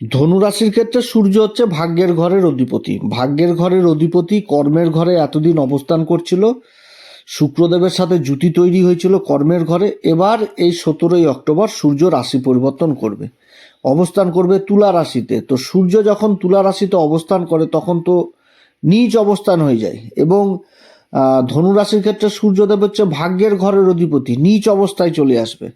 ধনুরাশির ক্ষেত্রে সূর্য হচ্ছে ভাগ্যের ঘরের অধিপতি। ভাগ্যের ঘরের অধিপতি কর্মের ঘরে এতদিন অবস্থান করছিল, শুক্রদেবের সাথে জুতি তৈরি হয়েছিল কর্মের ঘরে। এবার এই সতেরোই অক্টোবর সূর্য রাশি পরিবর্তন করবে। অবস্থান করবে তুলা রাশিতে। তো সূর্য যখন তুলা রাশিতে অবস্থান করে, তখন তো নিজ অবস্থান হয়ে যায় এবং ধনুরাশির ক্ষেত্রে সূর্যদেব হচ্ছে ভাগ্যের ঘরের অধিপতি নিচ অবস্থায় চলে আসবে।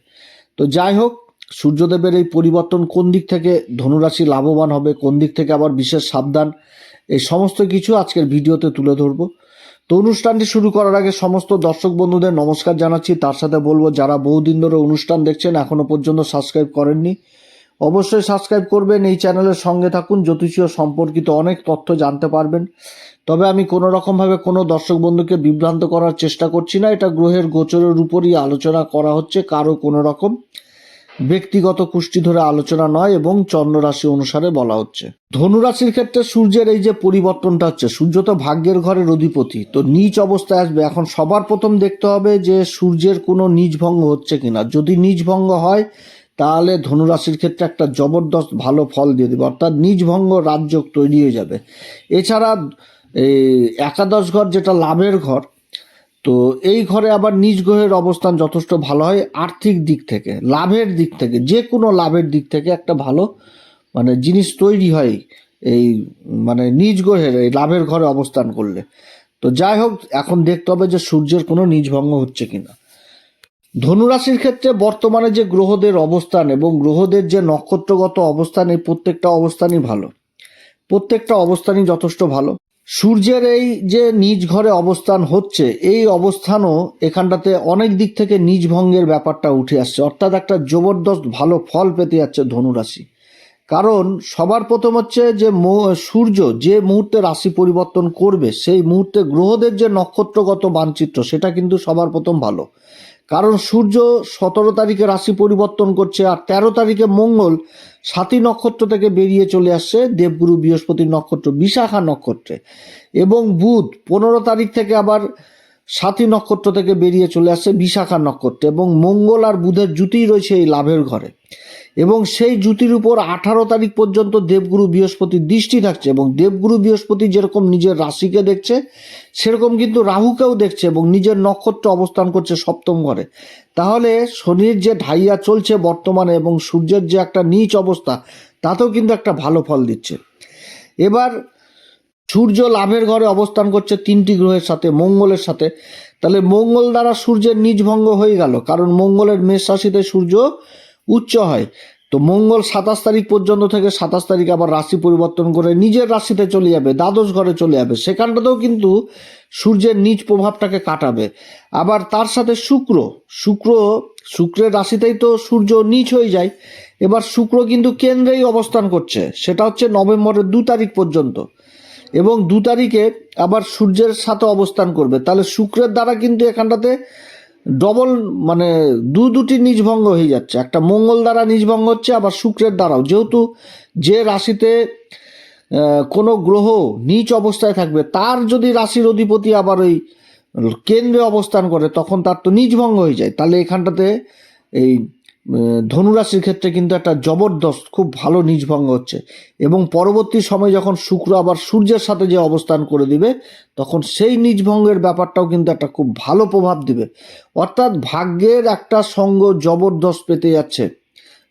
তো যাই হোক সূর্যদেবের এই পরিবর্তন কোন দিক থেকে ধনুরাশি লাভবান হবে, কোন দিক থেকে আবার বিশেষ সাবধান, এই সমস্ত কিছু আজকের ভিডিওতে তুলে ধরবো। তো অনুষ্ঠানটি শুরু করার আগে সমস্ত দর্শক বন্ধুদের নমস্কার জানাচ্ছি। তার সাথে বলব, যারা বহুদিন ধরে অনুষ্ঠান দেখছেন, এখনও পর্যন্ত সাবস্ক্রাইব করেননি, অবশ্যই সাবস্ক্রাইব করবেন। এই চ্যানেলের সঙ্গে থাকুন, জ্যোতিষীয় সম্পর্কিত অনেক তথ্য জানতে পারবেন। তবে আমি কোনো রকমভাবে কোনো দর্শক বন্ধুকে বিভ্রান্ত করার চেষ্টা করছি না। এটা গ্রহের গোচরের উপরই আলোচনা করা হচ্ছে, কারও কোনো রকম। ব্যক্তিগত কুষ্টি ধরে আলোচনা নয় এবং চন্দ্ররাশি অনুসারে বলা হচ্ছে। ধনুরাশির ক্ষেত্রে সূর্যের এই যে পরিবর্তনটা হচ্ছে, সূর্য তো ভাগ্যের ঘরের অধিপতি, তো নিচ অবস্থায় আসবে। এখন সবার প্রথম দেখতে হবে যে সূর্যের কোনো নিজ ভঙ্গ হচ্ছে কিনা। যদি নিজ ভঙ্গ হয়, তাহলে ধনুরাশির ক্ষেত্রে একটা জবরদস্ত ভালো ফল দিয়ে দেবে, অর্থাৎ নিজ ভঙ্গ রাজ্য তৈরি হয়ে যাবে। এছাড়া একাদশ ঘর যেটা লাভের ঘর তো এই ঘরে আবার নিজ গ্রহের অবস্থান যথেষ্ট ভালো হয় আর্থিক দিক থেকে, লাভের দিক থেকে, যে কোনো লাভের দিক থেকে একটা ভালো মানে জিনিস তৈরি হয় এই মানে নিজ গ্রহের, এই লাভের ঘরে অবস্থান করলে। তো যাই হোক, এখন দেখতে হবে যে সূর্যের কোনো নিজ ভঙ্গ হচ্ছে কিনা। ধনুরাশির ক্ষেত্রে বর্তমানে যে গ্রহদের অবস্থান এবং গ্রহদের যে নক্ষত্রগত অবস্থান, এই প্রত্যেকটা অবস্থানই ভালো। প্রত্যেকটা অবস্থানই যথেষ্ট ভালো। সূর্যের এই যে নিজ ঘরে অবস্থান হচ্ছে, এই অবস্থানও এখানটাতে অনেক দিক থেকে নিজ ভঙ্গের ব্যাপারটা উঠে আসছে। অর্থাৎ একটা জবরদস্ত ভালো ফল পেতে যাচ্ছে ধনুরাশি। কারণ সবার প্রথম হচ্ছে যে সূর্য যে মুহূর্তে রাশি পরিবর্তন করবে, সেই মুহূর্তে গ্রহদের যে নক্ষত্রগত মানচিত্র সেটা কিন্তু সবার প্রথম ভালো। কারণ সূর্য সতেরো তারিখে রাশি পরিবর্তন করছে আর তেরো তারিখে মঙ্গল সাতই নক্ষত্র থেকে বেরিয়ে চলে আসছে। দেবগুরু বৃহস্পতির নক্ষত্র, বিশাখা নক্ষত্রে। এবং বুধ পনেরো তারিখ থেকে আবার সাতই নক্ষত্র থেকে বেরিয়ে চলে আসছে বিশাখা নক্ষত্র এবং মঙ্গল আর বুধের জুতিই রয়েছে এই লাভের ঘরে। এবং সেই জুতির উপর আঠারো তারিখ পর্যন্ত দেবগুরু বৃহস্পতির দৃষ্টি থাকছে এবং দেবগুরু বৃহস্পতি যেরকম নিজের রাশিকে দেখছে, সেরকম কিন্তু রাহুকেও দেখছে এবং নিজের নক্ষত্র অবস্থান করছে সপ্তম ঘরে। তাহলে শনির যে ঢাইয়া চলছে বর্তমানে এবং সূর্যের যে একটা নিচ অবস্থা, তাতেও কিন্তু একটা ভালো ফল দিচ্ছে। এবার সূর্য লাভের ঘরে অবস্থান করছে তিনটি গ্রহের সাথে, মঙ্গলের সাথে। তাহলে মঙ্গল দ্বারা সূর্যের নিজ ভঙ্গ হয়ে গেল, কারণ মঙ্গলের মেষ রাশিতে সূর্য উচ্চ হয়। তো মঙ্গল সাতাশ তারিখ পর্যন্ত থেকে সাতাশ তারিখ আবার রাশি পরিবর্তন করে নিজের রাশিতে চলে যাবে, দ্বাদশ ঘরে চলে যাবে। সেখানটাতেও কিন্তু সূর্যের নিজ প্রভাবটাকে কাটাবে। আবার তার সাথে শুক্র শুক্র, শুক্রের রাশিতেই তো সূর্য নিচ হয়ে যায়। এবার শুক্র কিন্তু কেন্দ্রেই অবস্থান করছে, সেটা হচ্ছে নভেম্বরের দু তারিখ পর্যন্ত। এবং দু তারিখে আবার সূর্যের সাথে অবস্থান করবে। তাহলে শুক্রের দ্বারা কিন্তু এখানটাতে ডবল মানে দু দুটি নিজভঙ্গ হয়ে যাচ্ছে। একটা মঙ্গল দ্বারা নিজভঙ্গ হচ্ছে, আবার শুক্রের দ্বারাও। যেহেতু যে রাশিতে কোনো গ্রহ নিচ অবস্থায় থাকবে, তার যদি রাশির অধিপতি আবার ওই কেন্দ্রে অবস্থান করে, তখন তার তো নিজভঙ্গ হয়ে যায়। তাহলে এখানটাতে এই ধনুরাশির ক্ষেত্রে কিন্তু একটা জবরদস্ত, খুব ভালো নিজভঙ্গ হচ্ছে। এবং পরবর্তী সময় যখন শুক্র আবার সূর্যের সাথে যে অবস্থান করে দিবে, তখন সেই নিজভঙ্গের ব্যাপারটাও কিন্তু একটা খুব ভালো প্রভাব দিবে। অর্থাৎ ভাগ্যের একটা সঙ্গ জবরদস্ত পেতে যাচ্ছে।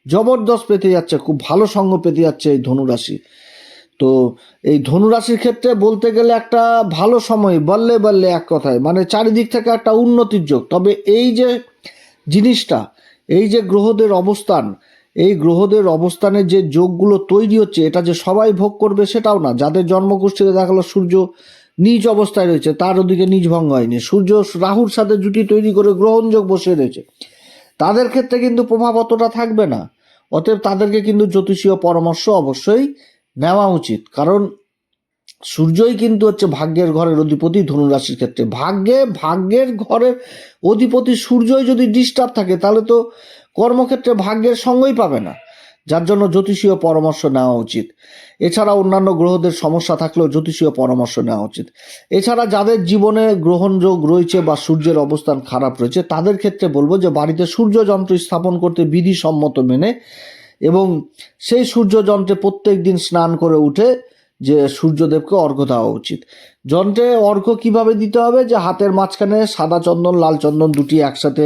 জবরদস্ত পেতে যাচ্ছে, খুব ভালো সঙ্গ পেতে যাচ্ছে এই ধনুরাশি। তো এই ধনুরাশির ক্ষেত্রে বলতে গেলে একটা ভালো সময়, বললে বললে এক কথায়। মানে চারিদিক থেকে একটা উন্নতির যোগ। তবে এই যে জিনিসটা এই যে গ্রহদের অবস্থান, এই গ্রহদের অবস্থানের যে যোগগুলো তৈরি হচ্ছে, এটা যে সবাই ভোগ করবে সেটাও না। যাদের জন্মগোষ্ঠীতে দেখা গেলো সূর্য নিজ অবস্থায় রয়েছে, তার ওদিকে নিজ ভঙ্গ হয়নি। সূর্য রাহুর সাথে জুটি তৈরি করে গ্রহণযোগ বসে রয়েছে তাদের ক্ষেত্রে কিন্তু প্রভাব অতটা থাকবে না। অতএব তাদেরকে কিন্তু জ্যোতিষীয় পরামর্শ অবশ্যই নেওয়া উচিত। কারণ সূর্যই কিন্তু হচ্ছে ভাগ্যের ঘরের অধিপতি, ধনুরাশির ক্ষেত্রে। ভাগ্যে, ভাগ্যের ঘরের অধিপতি সূর্যই যদি ডিস্টার্ব থাকে, তাহলে তো কর্মক্ষেত্রে ভাগ্যের সঙ্গই পাবে না। যার জন্য জ্যোতিষীয় পরামর্শ নেওয়া উচিত। এছাড়া অন্যান্য গ্রহদের সমস্যা থাকলেও জ্যোতিষীয় পরামর্শ নেওয়া উচিত। এছাড়া যাদের জীবনে গ্রহণযোগ রয়েছে বা সূর্যের অবস্থান খারাপ রয়েছে, তাদের ক্ষেত্রে বলব যে বাড়িতে সূর্য যন্ত্র স্থাপন করতে বিধিসম্মত মেনে এবং সেই সূর্যযন্ত্রে প্রত্যেক দিন স্নান করে উঠে যে সূর্যদেবকে অর্ঘ্য দেওয়া উচিত। যন্ত্রে অর্ঘ্য কীভাবে দিতে হবে? যে হাতের মাঝখানে সাদা চন্দন, লাল চন্দন দুটি একসাথে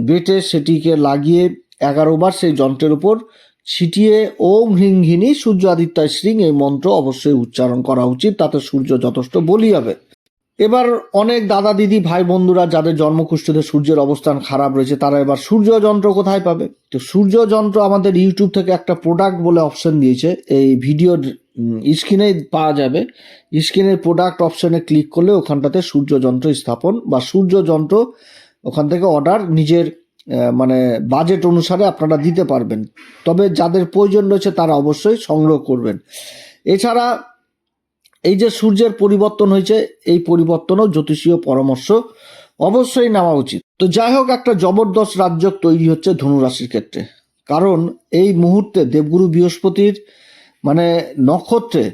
বেটে সেটিকে লাগিয়ে এগারোবার সেই যন্ত্রের উপর ছিটিয়ে ওম হিং ঘিনি সূর্য আদিত্য শ্রীং এই মন্ত্র অবশ্যই উচ্চারণ করা উচিত। তাতে সূর্য যথেষ্ট বলি হবে। এবার অনেক দাদা দিদি, ভাই বন্ধুরা যাদের জন্মকুষ্ঠীতে সূর্যের অবস্থান খারাপ রয়েছে, তারা এবার সূর্য যন্ত্র কোথায় পাবে? তো সূর্য যন্ত্র আমাদের ইউটিউব থেকে একটা প্রোডাক্ট বলে অপশন দিয়েছে। এই ভিডিওর স্ক্রিনে পাওয়া যাবে। স্ক্রিনের প্রোডাক্ট অপশনে ক্লিক করলে ওখানটাতে সূর্য যন্ত্র স্থাপন বা সূর্য যন্ত্র ওখান থেকে অর্ডার নিজের মানে বাজেট অনুসারে আপনারা দিতে পারবেন। তবে যাদের প্রয়োজন রয়েছে তারা অবশ্যই সংগ্রহ করবেন। এছাড়া এই যে সূর্যের পরিবর্তন হয়েছে, এই পরিবর্তনও জ্যোতিষীয় পরামর্শ অবশ্যই নেওয়া উচিত। তো যাই হোক, একটা জবরদস্ত রাজ্য তৈরি হচ্ছে ধনুরাশির ক্ষেত্রে। কারণ এই মুহূর্তে দেবগুরু বৃহস্পতির মানে নক্ষত্রে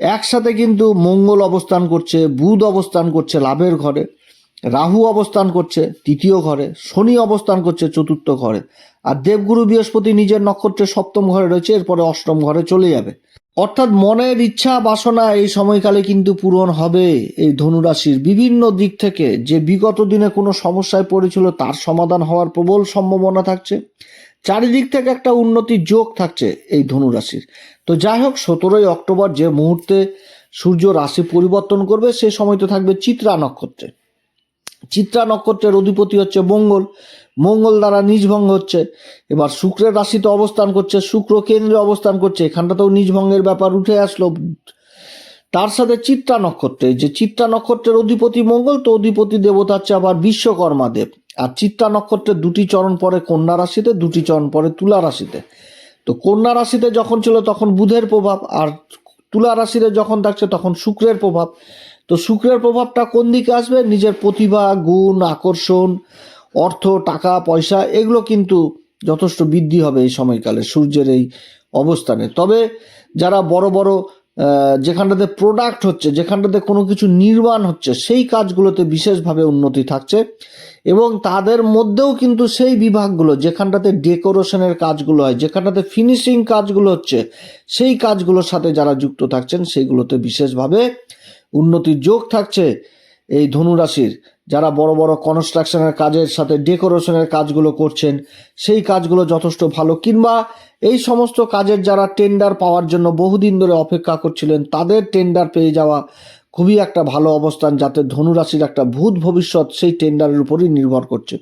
একসাথে কিন্তু মঙ্গল অবস্থান করছে, বুধ অবস্থান করছে লাভের ঘরে, রাহু অবস্থান করছে তৃতীয় ঘরে, শনি অবস্থান করছে চতুর্থ ঘরে। আর দেবগুরু বৃহস্পতি নিজের নক্ষত্রে সপ্তম ঘরে রয়েছে, এরপরে অষ্টম ঘরে চলে যাবে। অর্থাৎ মনের ইচ্ছা বাসনা এই সময়কালে কিন্তু পূরণ হবে। এই ধনুরাশির বিভিন্ন দিক থেকে যে বিগত দিনে কোনো সমস্যায় পড়েছিল, তার সমাধান হওয়ার প্রবল সম্ভাবনা থাকছে। চারিদিক থেকে একটা উন্নতির যোগ থাকছে এই ধনুরাশির। তো যাই হোক, সতেরোই অক্টোবর যে মুহূর্তে সূর্য রাশি পরিবর্তন করবে, সে সময় তো থাকবে চিত্রা নক্ষত্রে। চিত্রা নক্ষত্রের অধিপতি হচ্ছে মঙ্গল। মঙ্গল দ্বারা নিজভঙ্গ হচ্ছে। এবার শুক্রের রাশিতে অবস্থান করছে, শুক্র কেন্দ্রে অবস্থান করছে, এখানটাতেও নিজভঙ্গের ব্যাপার উঠে আসলো। তার সাথে চিত্রা নক্ষত্রে, যে চিত্রা নক্ষত্রের অধিপতি মঙ্গল, তো অধিপতি দেবতা হচ্ছে আবার বিশ্বকর্মা দেব। আর চিত্রা নক্ষত্রের দুটি চরণ পরে কন্যা রাশিতে, দুটি চরণ পরে তুলা রাশিতে। তো কন্যা রাশিতে যখন ছিল তখন বুধের প্রভাব, আর তুলা রাশিতে যখন থাকছে তখন শুক্রের প্রভাব। তো শুক্রের প্রভাবটা কোন দিকে আসবে? নিজের প্রতিভা, গুণ, আকর্ষণ অর্থ, টাকা, পয়সা, এগুলো কিন্তু যথেষ্ট বৃদ্ধি হবে এই সময়কালে, সূর্যের এই অবস্থানে। তবে যারা বড় বড় যেখানটাতে প্রোডাক্ট হচ্ছে, যেখানটাতে কোনো কিছু নির্মাণ হচ্ছে, সেই কাজগুলোতে বিশেষভাবে উন্নতি থাকছে এবং তাদের মধ্যেও কিন্তু সেই বিভাগগুলো, যেখানটাতে ডেকোরেশনের কাজগুলো হয়, যেখানটাতে ফিনিশিং কাজগুলো হচ্ছে, সেই কাজগুলোর সাথে যারা যুক্ত থাকছেন, সেইগুলোতে বিশেষভাবে উন্নতির যোগ থাকছে এই ধনুরাশির। যারা বড় বড় কনস্ট্রাকশনের কাজের সাথে ডেকোরেশনের কাজগুলো করছেন, সেই কাজগুলো যথেষ্ট ভালো। কিংবা এই সমস্ত কাজের যারা টেন্ডার পাওয়ার জন্য বহুদিন ধরে অপেক্ষা করছিলেন, তাদের টেন্ডার পেয়ে যাওয়া খুবই একটা ভালো অবস্থান যাতে ধনুরাশির একটা ভূত ভবিষ্যৎ সেই টেন্ডারের উপরই নির্ভর করছে।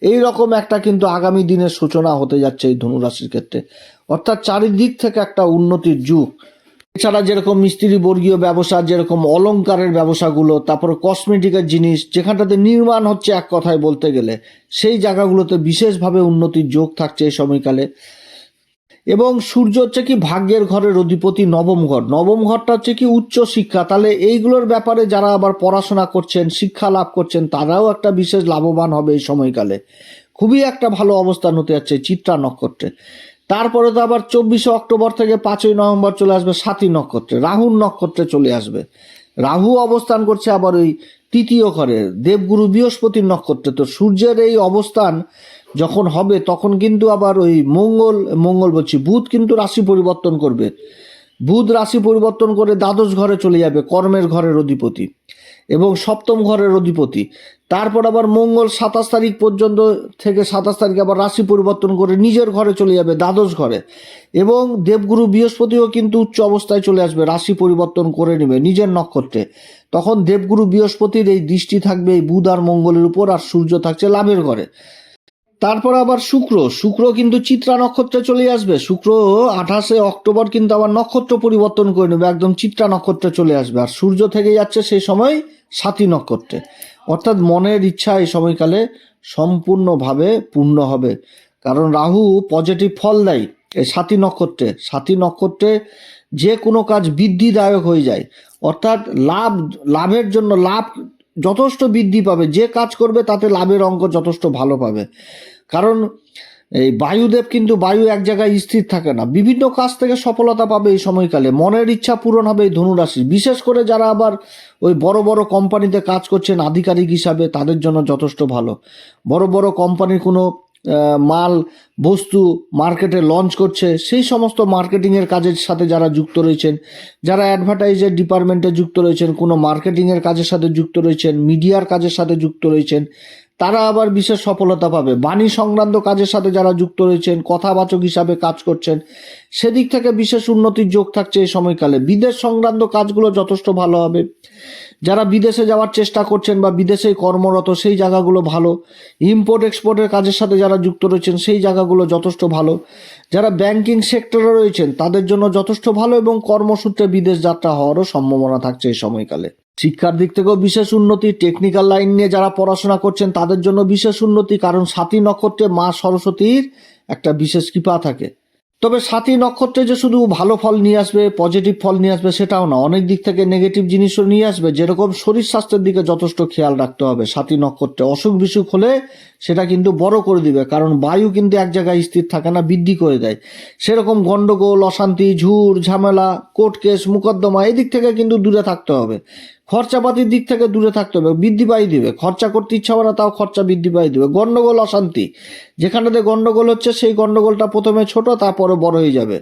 এই রকম একটা কিন্তু আগামী দিনের সূচনা হতে যাচ্ছে এই ধনুরাশির ক্ষেত্রে। অর্থাৎ চারিদিক থেকে একটা উন্নতির যুগ। এছাড়া যেরকম মিস্ত্রি বর্গীয় ব্যবসা, যেরকম অলংকারের ব্যবসাগুলো, তারপরে কসমেটিকের জিনিস, যেখানটাতে নির্মাণ হচ্ছে এক কথায় বলতে গেলে, সেই জায়গাগুলোতে বিশেষভাবে উন্নতির যোগ থাকছে এই সময়কালে। এবং সূর্য হচ্ছে কি ভাগ্যের ঘরের অধিপতি নবম ঘর। নবম ঘরটা হচ্ছে কি উচ্চ শিক্ষা। তাহলে এইগুলোর ব্যাপারে যারা আবার পড়াশোনা করছেন, শিক্ষা লাভ করছেন, তারাও একটা বিশেষ লাভবান হবে এই সময়কালে। খুবই একটা ভালো অবস্থান হতে যাচ্ছে চিত্রা নক্ষত্রে। তারপরে তো আবার চব্বিশে অক্টোবর থেকে পাঁচই নভেম্বর চলে আসবে সাতই নক্ষত্রে, রাহুর নক্ষত্রে চলে আসবে। রাহু অবস্থান করছে আবার ওই তৃতীয় ঘরে, দেবগুরু বৃহস্পতির নক্ষত্রে। তো সূর্যের এই অবস্থান যখন হবে, তখন কিন্তু আবার ওই মঙ্গল মঙ্গল বলছি, বুধ কিন্তু রাশি পরিবর্তন করবে। বুধ রাশি পরিবর্তন করে দ্বাদশ ঘরে চলে যাবে, কর্মের ঘরের অধিপতি। এবং সপ্তম ঘরের অধিপতি। তারপর আবার মঙ্গল সাতাশ তারিখ পর্যন্ত থেকে সাতাশ তারিখ আবার রাশি পরিবর্তন করে নিজের ঘরে চলে যাবে, দ্বাদশ ঘরে। এবং দেবগুরু বৃহস্পতিও কিন্তু উচ্চ অবস্থায় চলে আসবে, রাশি পরিবর্তন করে নেবে নিজের নক্ষত্রে। তখন দেবগুরু বৃহস্পতির এই দৃষ্টি থাকবে এই বুধ আর মঙ্গলের উপর আর সূর্য থাকছে লাভের ঘরে। তারপর আবার শুক্র। শুক্র কিন্তু চিত্রা নক্ষত্রে চলে আসবে। শুক্র আঠাশে অক্টোবর কিন্তু আবার নক্ষত্র পরিবর্তন করে নেবে। একদম চিত্রা নক্ষত্রে চলে আসবে। আর সূর্য থেকে যাচ্ছে সেই সময় সাথী নক্ষত্রে। অর্থাৎ মনের ইচ্ছা এই সময়কালে সম্পূর্ণভাবে পূর্ণ হবে। কারণ রাহু পজিটিভ ফল দেয় এই সাথী নক্ষত্রে। সাথী নক্ষত্রে যে কোনো কাজ বৃদ্ধিদায়ক হয়ে যায়। অর্থাৎ লাভ, লাভের জন্য লাভ যথেষ্ট বৃদ্ধি পাবে। যে কাজ করবে তাতে লাভের অঙ্ক যথেষ্ট ভালো পাবে। কারণ এই বায়ুদেব কিন্তু বায়ু এক জায়গায় স্থির থাকে না। বিভিন্ন কাজ থেকে সফলতা পাবে এই সময়কালে। মনের ইচ্ছা পূরণ হবে এই ধনুরাশি বিশেষ করে যারা আবার ওই বড় বড় কোম্পানিতে কাজ করছেন, আধিকারিক হিসাবে, তাদের জন্য যথেষ্ট ভালো। বড় বড় কোম্পানির কোনো মাল, বস্তু মার্কেটে লঞ্চ করছে, সেই সমস্ত মার্কেটিংয়ের কাজের সাথে যারা যুক্ত রয়েছেন, যারা অ্যাডভার্টাইজের ডিপার্টমেন্টে যুক্ত রয়েছেন, কোনো মার্কেটিংয়ের কাজের সাথে যুক্ত রয়েছেন মিডিয়ার কাজের সাথে যুক্ত রয়েছেন তারা আবার বিশেষ সফলতা পাবে। বাণী সংক্রান্ত কাজের সাথে যারা যুক্ত রয়েছেন, কথাবাচক হিসাবে কাজ করছেন, সেদিক থেকে বিশেষ উন্নতির যোগ থাকছে এই সময়কালে। বিদেশ সংক্রান্ত কাজগুলো যথেষ্ট ভালো হবে। যারা বিদেশে যাওয়ার চেষ্টা করছেন বা বিদেশে কর্মরত, সেই জায়গাগুলো ভালো। ইম্পোর্ট এক্সপোর্টের কাজের সাথে যারা যুক্ত রয়েছেন, সেই জায়গাগুলো যথেষ্ট ভালো। যারা ব্যাংকিং সেক্টরে রয়েছেন, তাদের জন্য যথেষ্ট ভালো এবং কর্মসূত্রে বিদেশ যাত্রা হওয়ারও সম্ভাবনা থাকছে এই সময়কালে। শিক্ষার দিক থেকেও বিশেষ উন্নতি টেকনিক্যাল লাইন নিয়ে যারা পড়াশোনা করছেন, তাদের জন্য বিশেষ উন্নতি, কারণ সাতী নক্ষত্রে মা সরস্বতীর একটা বিশেষ কৃপা থাকে। তবে সাতী নক্ষত্রে যে শুধু ভালো ফল নিয়ে আসবে পজিটিভ ফল নিয়ে আসবে, সেটাও না। অনেক দিক থেকে নেগেটিভ জিনিসও নিয়ে আসবে, যেরকম শরীর স্বাস্থ্যের দিকে যথেষ্ট খেয়াল রাখতে হবে সাতী নক্ষত্রে। অসুখ বিসুখ হলে সেটা কিন্তু বড় করে দিবে, কারণ বায়ু কিন্তু এক জায়গায় স্থির থাকে না, বৃদ্ধি করে দেয়। সেরকম গন্ডগোল, অশান্তি ঝুর ঝামেলা কোর্ট কেস মোকদ্দমা এই দিক থেকে কিন্তু দূরে থাকতে হবে। খরচাপাতির দিক থেকে দূরে থাকতে হবে, বৃদ্ধি পাই দিবে। খরচা করতে ইচ্ছা হবে না, তাও খরচা বৃদ্ধি পাই দিবে। গণ্ডগোল অশান্তি। যেখানেতে গণ্ডগোল হচ্ছে, সেই গণ্ডগোলটা প্রথমে ছোট, তারপরে বড় হয়ে যাবে।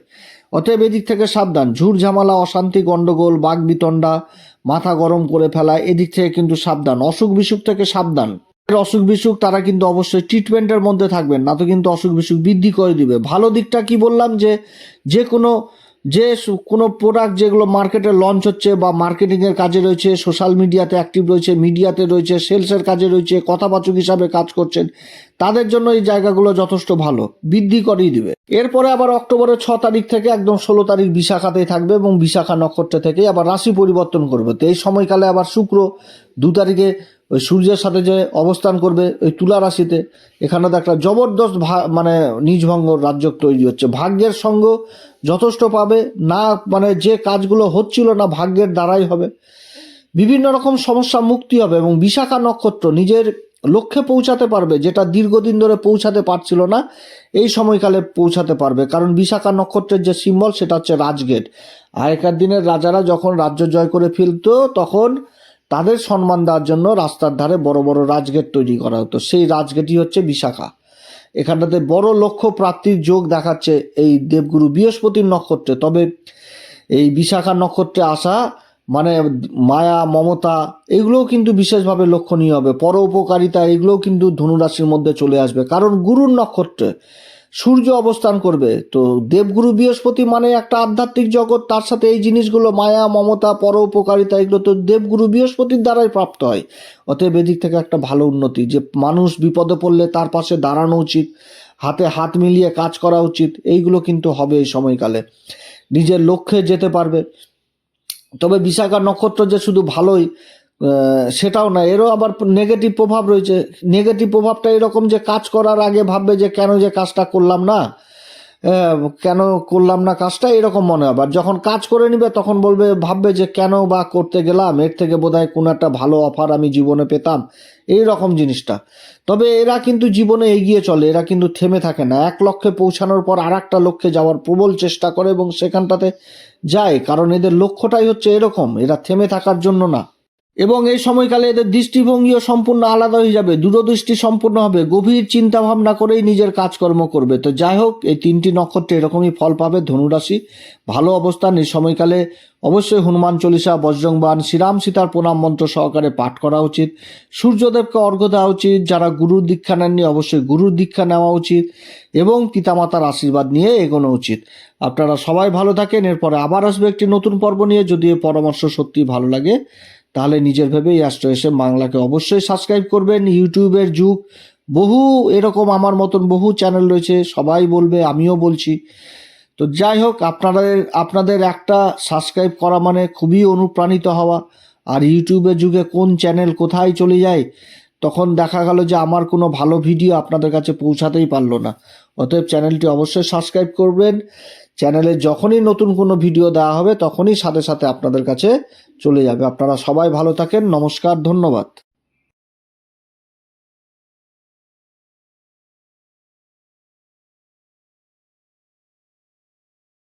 অতএব এদিক থেকে সাবধান। ঝুর ঝামেলা, অশান্তি গণ্ডগোল বাঘ বিতণ্ডা মাথা গরম করে ফেলা, এদিক থেকে কিন্তু সাবধান। অসুখ বিসুখ থেকে সাবধান। অসুখ বিসুখ, তারা কিন্তু অবশ্যই ট্রিটমেন্টের মধ্যে থাকবেন, না তো কিন্তু অসুখ বিসুখ বৃদ্ধি করে দিবে। ভালো দিকটা কি বললাম যে যে কোনো যে কোনো প্রোডাক্ট যেগুলো মার্কেটে লঞ্চ হচ্ছে বা মার্কেটিংয়ের কাজে রয়েছে সোশ্যাল মিডিয়াতে অ্যাক্টিভ রয়েছে মিডিয়াতে রয়েছে সেলসের কাজে রয়েছে, কথাবাচক হিসাবে কাজ করছেন, তাদের জন্য এই জায়গাগুলো যথেষ্ট ভালো, বৃদ্ধি করেই দিবে। এরপরে আবার অক্টোবরের ছ তারিখ থেকে একদম ষোলো তারিখ বিশাখাতেই থাকবে এবং বিশাখা নক্ষত্র থেকে আবার রাশি পরিবর্তন করবে। তো এই সময়কালে আবার শুক্র দু তারিখে ওই সূর্যের সাথে যে অবস্থান করবে ওই তুলা রাশিতে, এখানে তো একটা জবরদস্ত মানে নিজভঙ্গ রাজ্য তৈরি হচ্ছে। ভাগ্যের সঙ্গ যথেষ্ট পাবে, না মানে যে কাজগুলো হচ্ছিল না ভাগ্যের দ্বারাই হবে। বিভিন্ন রকম সমস্যা মুক্তি হবে এবং বিশাখা নক্ষত্র নিজের লক্ষ্যে পৌঁছাতে পারবে, যেটা দীর্ঘদিন ধরে পৌঁছাতে পারছিল না, এই সময়কালে পৌঁছাতে পারবে। কারণ বিশাখা নক্ষত্রের যে সিম্বল সেটা হচ্ছে রাজগেট। আগেকার দিনের রাজারা যখন রাজ্য জয় করে ফেলতো, তখন তাদের সম্মান দেওয়ার জন্য রাস্তার ধারে বড় বড় রাজগেট তৈরি করা হতো। সেই রাজগেটই হচ্ছে বিশাখা। এখানটাতে বড় লক্ষ্য প্রাপ্তির যোগ দেখাচ্ছে এই দেবগুরু বৃহস্পতির নক্ষত্রে। তবে এই বিশাখা নক্ষত্রে আসা মানে মায়া, মমতা, এগুলোও কিন্তু বিশেষভাবে লক্ষণীয় হবে। পর উপকারিতা এগুলোও কিন্তু ধনুরাশির মধ্যে চলে আসবে। কারণ গুরুর নক্ষত্রে সূর্য অবস্থান করবে। তো দেবগুরু বৃহস্পতি মানে একটা আধ্যাত্মিক জগৎ, তার সাথে এই জিনিসগুলো মায়া, মমতা, পর উপকারিতা, এগুলো তো দেবগুরু বৃহস্পতির দ্বারাই প্রাপ্ত হয়। অতএব এদিক থেকে একটা ভালো উন্নতি, যে মানুষ বিপদে পড়লে তার পাশে দাঁড়ানো উচিত, হাতে হাত মিলিয়ে কাজ করা উচিত, এইগুলো কিন্তু হবে এই সময়কালে। নিজের লক্ষ্যে যেতে পারবে। তবে বিশাখা নক্ষত্র যে শুধু ভালোই সেটাও না। এরও আবার নেগেটিভ প্রভাব রয়েছে। নেগেটিভ প্রভাবটা এরকম যে কাজ করার আগে ভাববে যে কেন যে কাজটা করলাম না কেন করলাম না কাজটা, এরকম মনে হবে। আর যখন কাজ করে নিবে, তখন বলবে, ভাববে যে কেন বা করতে গেলাম, এর থেকে বোধহয় কোনো একটা ভালো অফার আমি জীবনে পেতাম এই রকম জিনিসটা। তবে এরা কিন্তু জীবনে এগিয়ে চলে, এরা কিন্তু থেমে থাকে না। এক লক্ষ্যে পৌঁছানোর পর আর একটা লক্ষ্যে যাওয়ার প্রবল চেষ্টা করে এবং সেখানটাতে যায়। কারণ এদের লক্ষ্যটাই হচ্ছে এরকম, এরা থেমে থাকার জন্য না। এবং এই সময়কালে এদের দৃষ্টিভঙ্গিও সম্পূর্ণ আলাদা হয়ে যাবে। দূরদৃষ্টি সম্পূর্ণ হবে। গভীর চিন্তা ভাবনা করেই নিজের কাজকর্ম করবে। তো যাই হোক, এই তিনটি নক্ষত্রে এরকমই ফল পাবে ধনুরাশি। ভালো অবস্থান এই সময়কালে। অবশ্যই হনুমান চল্লিশা বজ্রংবান শ্রীরাম সীতার প্রণাম মন্ত্র সহকারে পাঠ করা উচিত। সূর্যদেবকে অর্ঘ্য দেওয়া উচিত। যারা গুরুর দীক্ষা নেননি, অবশ্যই গুরুর দীক্ষা নেওয়া উচিত এবং পিতামাতার আশীর্বাদ নিয়ে এগোনো উচিত। আপনারা সবাই ভালো থাকেন। এরপরে আবার আসবে একটি নতুন পর্ব নিয়ে। যদি পরামর্শ সত্যি ভালো লাগে। তাহলে নিজের ভেবে এই অ্যাস্ট্রো এসে বাংলাকে অবশ্যই সাবস্ক্রাইব করবেন। ইউটিউবের যুগ, বহু এরকম আমার মতন বহু চ্যানেল রয়েছে, সবাই বলবে, আমিও বলছি। তো যাই হোক, আপনাদের আপনাদের একটা সাবস্ক্রাইব করা মানে খুবই অনুপ্রাণিত হওয়া। আর ইউটিউবের যুগে কোন চ্যানেল কোথায় চলে যায়, তখন দেখা গেল যে আমার কোনো ভালো ভিডিও আপনাদের কাছে পৌঁছাতেই পারল না। অতএব চ্যানেলটি অবশ্যই সাবস্ক্রাইব করবেন। চ্যানেলে যখনই নতুন কোনো ভিডিও দেওয়া হবে, তখনই সাথে সাথে আপনাদের কাছে চলে যাবে। আপনারা সবাই ভালো থাকেন, নমস্কার, ধন্যবাদ।